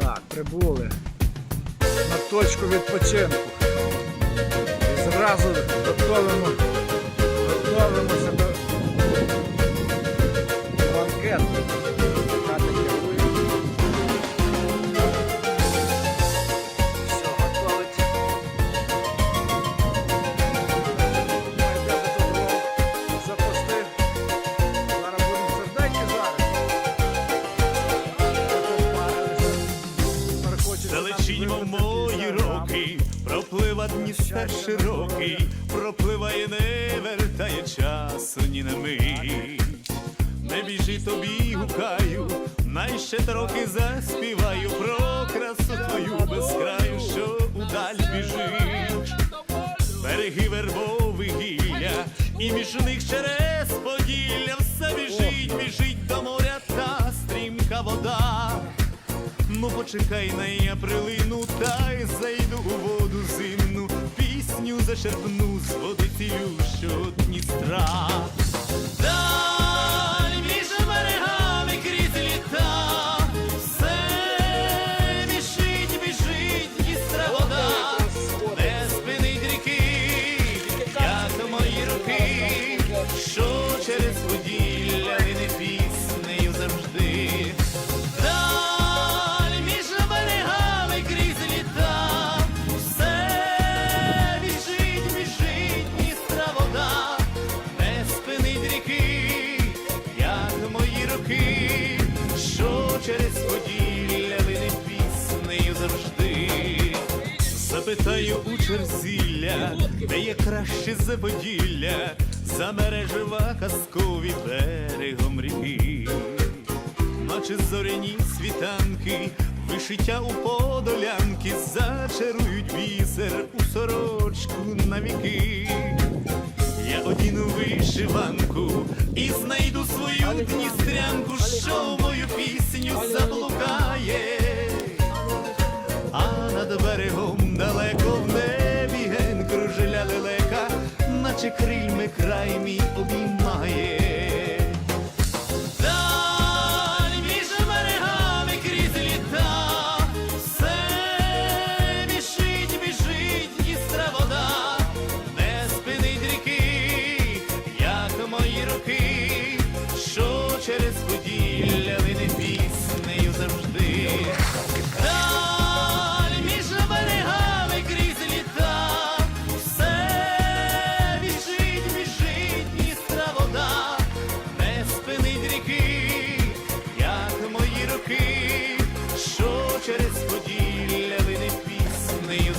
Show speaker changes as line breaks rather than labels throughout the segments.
Так, прибули на точку відпочинку. І зразу готовимо, готовимо до
Дністер широкий, пропливає, не вертає часу ні на мить. Не біжи тобі, гукаю, найще трохи заспіваю про красу твою безкраю, що удаль біжить. Береги вербових гілля, і між них через Ну почекай на я прилину, та й зайду у воду зимну, пісню зачерпну з води Запитаю у черзілля, де є краще за поділля, за мережева казкові берегом ріки наче зоряні світанки, вишиття у подолянки, зачарують бісер у сорочку навіки. Я одіну вишиванку і знайду свою дністрянку, що Przykryjmy kraj mi obim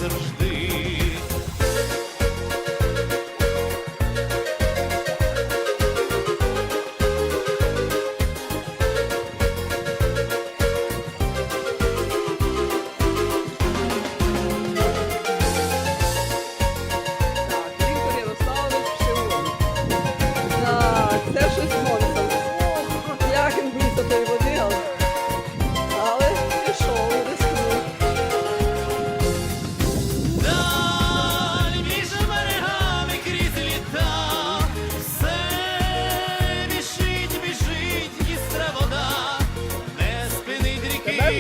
завжди.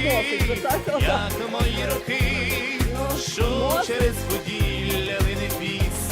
Тебе звертайся
як мої руки, що
Носить.
через поділля вини піснею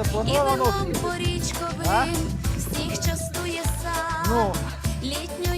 і
заплановано всі. А?
сніг частує сам,
Ну.
літню